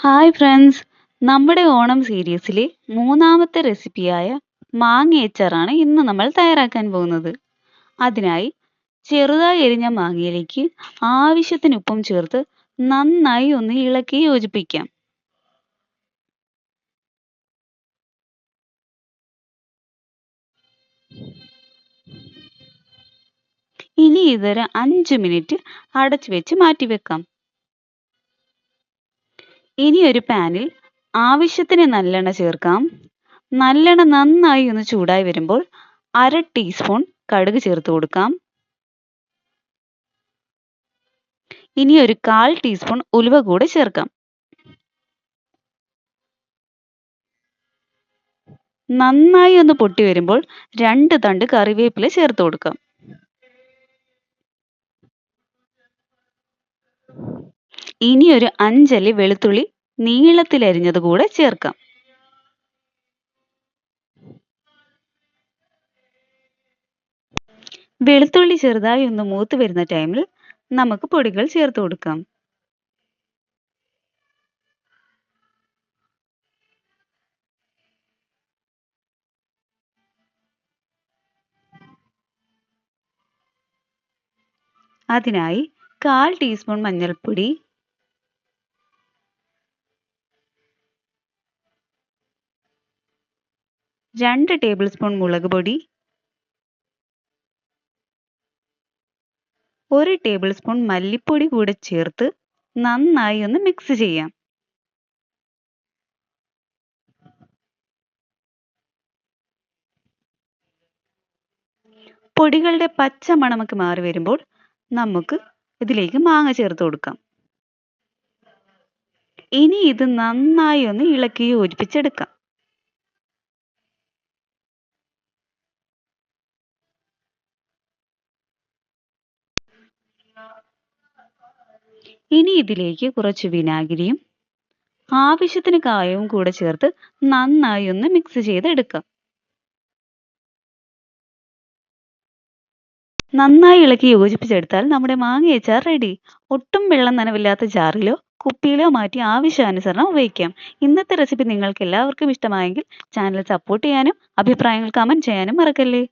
Hi friends നമ്മുടെ ഓണം സീരീസിലെ മൂന്നാമത്തെ റെസിപ്പിയായ മാങ്ങയച്ചാറാണ് ഇന്ന് നമ്മൾ തയ്യാറാക്കാൻ പോകുന്നത്. അതിനായി ചെറുതായി എരിഞ്ഞ മാങ്ങയിലേക്ക് ആവശ്യത്തിന് ഉപ്പും ചേർത്ത് നന്നായി ഒന്ന് ഇളക്കി യോജിപ്പിക്കാം. ഇനി ഇതൊരു അഞ്ച് മിനിറ്റ് അടച്ചു വെച്ച് മാറ്റി വെക്കാം ഇനി ഒരു പാനിൽ ആവശ്യത്തിന് നല്ലെണ്ണ ചേർക്കാം. നല്ലെണ്ണ നന്നായി ഒന്ന് ചൂടായി വരുമ്പോൾ അര ടീസ്പൂൺ കടുക് ചേർത്ത് കൊടുക്കാം. ഇനി ഒരു കാൽ ടീസ്പൂൺ ഉലുവ കൂടെ ചേർക്കാം. നന്നായി ഒന്ന് പൊട്ടി വരുമ്പോൾ രണ്ട് തണ്ട് കറിവേപ്പില ചേർത്ത് കൊടുക്കാം. ഇനി ഒരു അഞ്ചല്ലി വെളുത്തുള്ളി നീളത്തിൽ അരിഞ്ഞത് കൂടെ ചേർക്കാം. വെളുത്തുള്ളി ചെറുതായി ഒന്ന് മൂത്ത് വരുന്ന ടൈമിൽ നമുക്ക് പൊടികൾ ചേർത്ത് കൊടുക്കാം. അതിനായി കാൽ ടീസ്പൂൺ മഞ്ഞൾപ്പൊടി രണ്ട് ടേബിൾ സ്പൂൺ മുളക് പൊടി. ഒരു ടേബിൾ സ്പൂൺ മല്ലിപ്പൊടി കൂടെ ചേർത്ത് നന്നായി ഒന്ന് മിക്സ് ചെയ്യാം. പൊടികളുടെ പച്ച മണമൊക്കെ മാറി വരുമ്പോൾ നമുക്ക് ഇതിലേക്ക് മാങ്ങ ചേർത്ത് കൊടുക്കാം. ഇനി ഇത് നന്നായി ഒന്ന് ഇളക്കി യോജിപ്പിച്ചെടുക്കാം. ഇനി ഇതിലേക്ക് കുറച്ച് വിനാഗിരിയും ആവശ്യത്തിന് കായവും കൂടെ ചേർത്ത് നന്നായി ഒന്ന് മിക്സ് ചെയ്തെടുക്കാം. നന്നായി ഇളക്കി യോജിപ്പിച്ചെടുത്താൽ നമ്മുടെ മാങ്ങ അച്ചാർ റെഡി ഒട്ടും വെള്ളം നനവില്ലാത്ത ജാറിലോ കുപ്പിയിലോ മാറ്റി ആവശ്യാനുസരണം ഉപയോഗിക്കാം. ഇന്നത്തെ റെസിപ്പി നിങ്ങൾക്ക് എല്ലാവർക്കും ഇഷ്ടമായെങ്കിൽ ചാനൽ സപ്പോർട്ട് ചെയ്യാനും അഭിപ്രായങ്ങൾ കമന്റ് ചെയ്യാനും മറക്കല്ലേ?